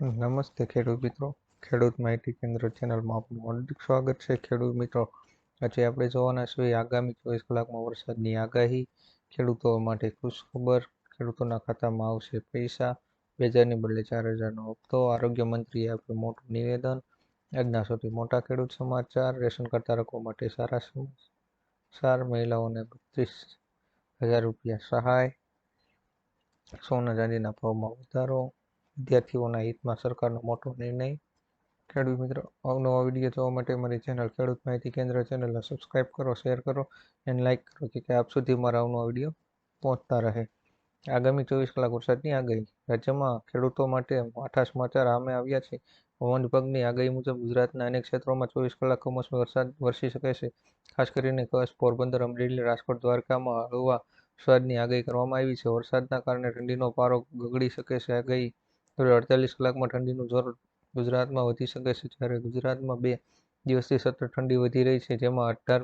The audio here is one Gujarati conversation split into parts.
નમસ્તે ખેડૂત મિત્રો. ખેડૂત માહિતી કેન્દ્ર ચેનલમાં આપનું હાર્દિક સ્વાગત છે. ખેડૂત મિત્રો, આજે આપણે જોવાના છીએ આગામી ચોવીસ કલાકમાં વરસાદની આગાહી. ખેડૂતો માટે ખુશખબર ખેડૂતોના ખાતામાં આવશે પૈસા. બે હજારની બદલે ચાર હજારનો હપ્તો. આરોગ્ય મંત્રીએ આપ્યું મોટું નિવેદન. આજના સૌથી મોટા ખેડૂત સમાચાર, રેશન કાર્ડ માટે સારા સમાચાર. મહિલાઓને બત્રીસ હજાર રૂપિયા સહાય. સોના ચાંદીના ભાવમાં વધારો. વિદ્યાર્થીઓના હિતમાં સરકારનો મોટો નિર્ણય. ખેડૂત મિત્રો, અવનવા વીડિયો જોવા માટે મારી ચેનલ ખેડૂત માહિતી કેન્દ્ર ચેનલને સબસ્ક્રાઈબ કરો શેર કરો અને લાઇક કરો કે આપ સુધી મારા અવનવા વીડિયો પહોંચતા રહે. આગામી ચોવીસ કલાક વરસાદની આગાહી. રાજ્યમાં ખેડૂતો માટે માઠા સમાચાર સામે આવ્યા છે. હવામાન વિભાગની આગાહી મુજબ ગુજરાતના અનેક ક્ષેત્રોમાં ચોવીસ કલાક કમોસમી વરસાદ વરસી શકે છે. ખાસ કરીને કચ્છ, પોરબંદર, અમરેલી, રાજકોટ, દ્વારકામાં હળવા વરસાદની આગાહી કરવામાં આવી છે. વરસાદના કારણે ઠંડીનો પારો ગગડી શકે છે. આગાહી અડતાલીસ કલાકમાં ઠંડીનું જોર ગુજરાતમાં વધી શકે છે. જ્યારે ગુજરાતમાં બે દિવસથી સતત ઠંડી વધી રહી છે, જેમાં અઢાર,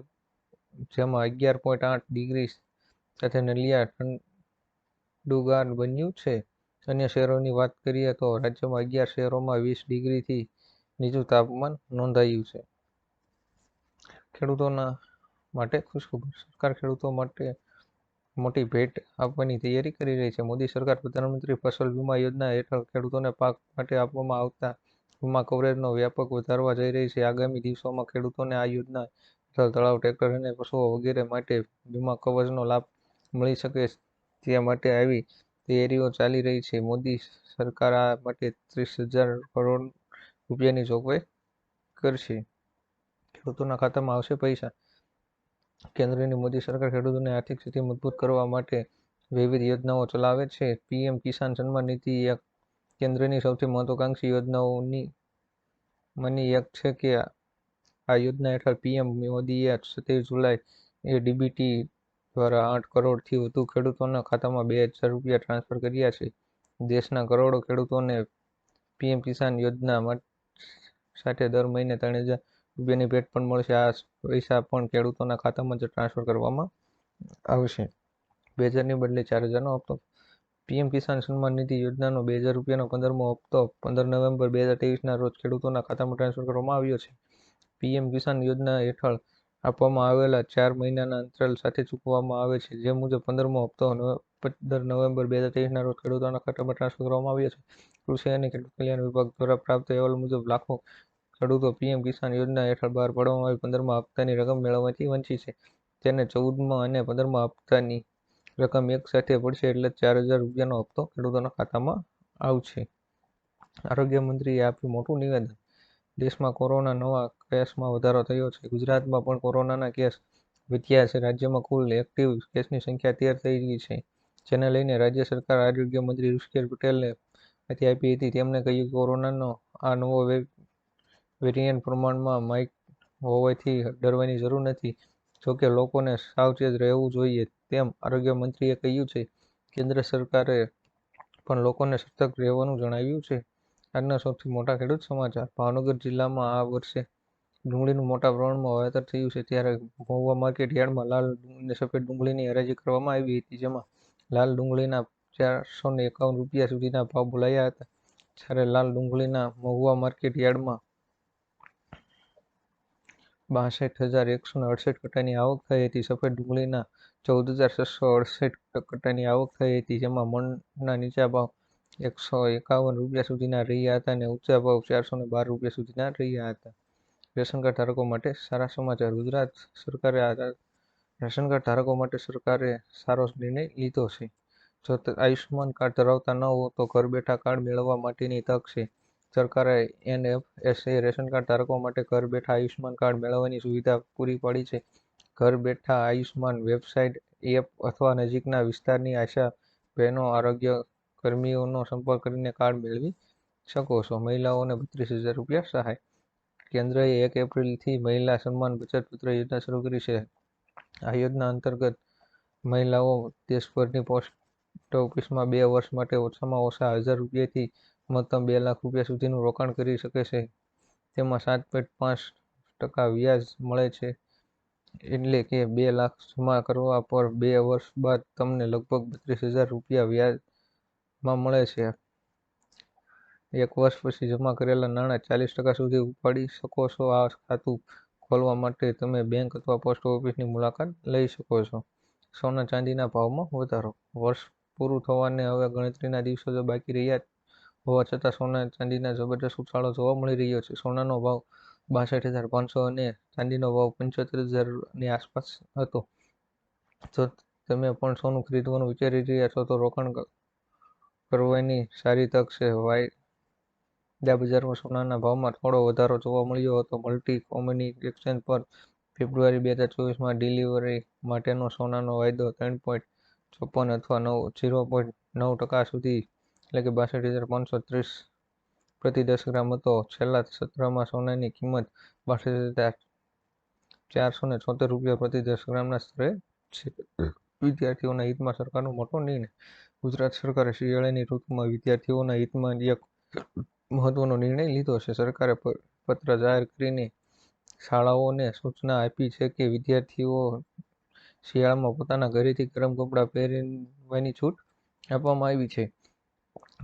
જેમાં અગિયાર પોઈન્ટ આઠ ડિગ્રી સાથે નલિયા ઠંડુગાર બન્યું છે. અન્ય શહેરોની વાત કરીએ તો રાજ્યમાં અગિયાર શહેરોમાં વીસ ડિગ્રીથી નીચું તાપમાન નોંધાયું છે. ખેડૂતોના માટે ખુશખબર. સરકાર ખેડૂતો માટે મોટી ભેટ આપવાની તૈયારી કરી રહી છે. મોદી સરકાર પ્રધાનમંત્રી ફસલ વીમા યોજના હેઠળ ખેડૂતોને પાક માટે આપવામાં આવતા વીમા કવરેજનો વ્યાપક વધારવા જઈ રહી છે. આગામી દિવસોમાં ખેડૂતોને આ યોજના હેઠળ તળાવ, ટ્રેક્ટર અને પશુઓ વગેરે માટે વીમા કવચનો લાભ મળી શકે તે માટે આવી તૈયારીઓ ચાલી રહી છે. મોદી સરકાર આ માટે ત્રીસ હજાર કરોડ રૂપિયાની જોગવાઈ કરશે. ખેડૂતોના ખાતામાં આવશે પૈસા કેન્દ્રની મોદી સરકાર ખેડૂતોની આર્થિક સ્થિતિ મજબૂત કરવા માટે વિવિધ યોજનાઓ ચલાવે છે. પીએમ કિસાન સન્માન નિધિ એક કેન્દ્રની સૌથી મહત્વાકાંક્ષી યોજનાઓની માની એક છે કે આ યોજના હેઠળ પીએમ મોદીએ સત્યાવીસ જુલાઈ એ ડીબીટી દ્વારા આઠ કરોડથી વધુ ખેડૂતોના ખાતામાં બે હજાર રૂપિયા ટ્રાન્સફર કર્યા છે. દેશના કરોડો ખેડૂતોને પીએમ કિસાન યોજના સાથે દર મહિને ત્રણ હજાર રૂપિયાની પણ મળશે. આ પૈસા પણ ખેડૂતોના ખાતામાં જ ટ્રાન્સફર કરવામાં આવશે. બે હજારની બદલે ચાર હજારનો હપ્તો. પીએમ કિસાન સન્માન નિધિ યોજનાનો બે હજાર રૂપિયાનો પંદરમો હપ્તો પંદર નવેમ્બર બે હજાર ત્રેવીસના રોજ ખેડૂતોના ખાતામાં ટ્રાન્સફર કરવામાં આવ્યો છે. પીએમ કિસાન યોજના હેઠળ આપવામાં આવેલા ચાર મહિનાના અંતરાલ સાથે ચૂકવવામાં આવે છે. જે મુજબ પંદરમો હપ્તો પંદર નવેમ્બર બે હજાર ત્રેવીસના રોજ ખેડૂતોના ખાતામાં ટ્રાન્સફર કરવામાં આવ્યો છે. કૃષિ અને ખેડૂત કલ્યાણ વિભાગ દ્વારા પ્રાપ્ત અહેવાલ મુજબ લાખો ખેડૂતો પીએમ કિસાન યોજના હેઠળ બહાર પાડવામાં આવી પંદરમા હપ્તાની રકમ મેળવવાથી વંચિત છે. તેને ચૌદમા અને પંદરમા હપ્તાની રકમ એક સાથે પડશે એટલે ચાર હજાર રૂપિયાનો હપ્તો ખેડૂતોના ખાતામાં આવશે. આરોગ્ય મંત્રીએ આપ્યું મોટું નિવેદન. દેશમાં કોરોના નવા કેસમાં વધારો થયો છે. ગુજરાતમાં પણ કોરોનાના કેસ વધ્યા છે. રાજ્યમાં કુલ એક્ટિવ કેસની સંખ્યા તેર થઈ ગઈ છે. જેને લઈને રાજ્ય સરકાર આરોગ્ય મંત્રી ઋષિકેશ પટેલને માહિતી આપી હતી. તેમણે કહ્યું કોરોનાનો આ નવો વેરિયન્ટ પ્રમાણમાં માઇક હોવાથી ડરવાની જરૂર નથી. જોકે લોકોને સાવચેત રહેવું જોઈએ તેમ આરોગ્ય મંત્રીએ કહ્યું છે. કેન્દ્ર સરકારે પણ લોકોને સતર્ક રહેવાનું જણાવ્યું છે. આજના સૌથી મોટા ખેડૂત સમાચાર, ભાવનગર જિલ્લામાં આ વર્ષે ડુંગળીનું મોટા પ્રમાણમાં વાવેતર થયું છે. ત્યારે મહુવા માર્કેટ યાર્ડમાં લાલ અને સફેદ ડુંગળીની હરાજી કરવામાં આવી હતી, જેમાં લાલ ડુંગળીના ચારસો ને એકાવન રૂપિયા સુધીના ભાવ બોલાયા હતા. જ્યારે લાલ ડુંગળીના મહુવા માર્કેટ યાર્ડમાં બાસઠ હજાર એકસો અડસઠ કટ્ટાની આવક થઈ હતી. સફેદ ડુંગળીના ચૌદ હજાર છસો અડસઠ કટ્ટાની આવક થઈ હતી, જેમાં મણના નીચા ભાવ એકસો એકાવન રૂપિયા સુધીના રહ્યા હતા અને ઊંચા ભાવ ચારસો બાર રૂપિયા સુધીના રહ્યા હતા. રેશન કાર્ડ ધારકો માટે સારા સમાચાર. ગુજરાત સરકારે રેશન કાર્ડ ધારકો માટે સરકારે સારો નિર્ણય લીધો છે. જો આયુષ્યમાન કાર્ડ ધરાવતા ન હો તો ઘર બેઠા કાર્ડ મેળવવા માટેની તક છે. સરકારે એનએફએસએ રેશન કાર્ડ ધારકો માટે ઘર બેઠા આયુષ્યમાન કાર્ડ મેળવવાની સુવિધા પૂરી પાડી છે. ઘર બેઠા આયુષ્યમાન વેબસાઇટ, એપ અથવા નજીકના વિસ્તારની આશા, બહેનો, આરોગ્ય કર્મીઓનો સંપર્ક કરીને કાર્ડ મેળવી શકો છો. મહિલાઓને બત્રીસ હજાર રૂપિયા સહાય. કેન્દ્રએ એક એપ્રિલથી મહિલા સન્માન બચત પત્ર યોજના શરૂ કરી છે. આ યોજના અંતર્ગત મહિલાઓ દેશભરની પોસ્ટ ઓફિસમાં બે વર્ષ માટે ઓછામાં ઓછા હજાર રૂપિયાથી મહત્તમ બે લાખ રૂપિયા સુધીનું રોકાણ કરી શકે છે. તેમાં સાત પોઈન્ટ પાંચ ટકા વ્યાજ મળે છે. એટલે કે બે લાખ જમા કરવા પર બે વર્ષ બાદ તમને લગભગ બત્રીસ હજાર રૂપિયા વ્યાજમાં મળે છે. એક વર્ષ પછી જમા કરેલા નાણાં ચાલીસ ટકા સુધી ઉપાડી શકો છો. આ ખાતું ખોલવા માટે તમે બેંક અથવા પોસ્ટ ઓફિસની મુલાકાત લઈ શકો છો. સોના ચાંદીના ભાવમાં વધારો. વર્ષ પૂરું થવાને હવે ગણતરીના દિવસો જ બાકી રહ્યા હોવા છતાં સોના ચાંદીના જબરજસ્ત ઉછાળો જોવા મળી રહ્યો છે. સોનાનો ભાવ બાસઠ હજાર પાંચસો અને ચાંદીનો ભાવ પંચોતેર હજારની આસપાસ હતો. જો તમે પણ સોનું ખરીદવાનું વિચારી રહ્યા છો તો રોકાણ કરવાની સારી તક છે. વાયદા બજારમાં સોનાના ભાવમાં થોડો વધારો જોવા મળ્યો હતો. મલ્ટી કોમની એક્સચેન્જ પર ફેબ્રુઆરી બે હજાર ચોવીસમાં ડિલિવરી માટેનો સોનાનો વાયદો ત્રણ પોઈન્ટ ચોપન અથવા નવ ઝીરો પોઈન્ટ નવ ટકા સુધી એટલે કે બાસઠ હજાર પાંચસો ત્રીસ પ્રતિ દસ ગ્રામ હતો. છેલ્લા સત્રમાં સોનાની કિંમત બાસઠ હજાર ચારસો ને છોતેર રૂપિયા પ્રતિ દસ ગ્રામના સ્તરે છે. વિદ્યાર્થીઓના હિતમાં સરકારનો મોટો નિર્ણય. ગુજરાત સરકારે શિયાળાની ઋતુમાં વિદ્યાર્થીઓના હિતમાં એક મહત્વનો નિર્ણય લીધો છે. સરકારે પત્ર જાહેર કરીને શાળાઓને સૂચના આપી છે કે વિદ્યાર્થીઓ શિયાળામાં પોતાના ઘરેથી ગરમ કપડાં પહેરવાની છૂટ આપવામાં આવી છે.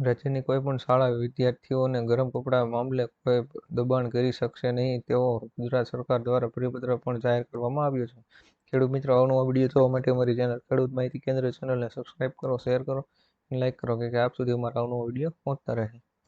રાજ્યની કોઈ પણ શાળા વિદ્યાર્થીઓને ગરમ કપડાં મામલે કોઈ દબાણ કરી શકશે નહીં, તેવો ગુજરાત સરકાર દ્વારા પરિપત્ર પણ જાહેર કરવામાં આવ્યો છે. ખેડૂત મિત્રો અવનવો વીડિયો જોવા માટે અમારી ચેનલ ખેડૂત માહિતી કેન્દ્ર ચેનલને સબસ્ક્રાઈબ કરો શેર કરો લાઇક કરો કે આપ સુધી અમારા અવનવો વીડિયો પહોંચતા રહે.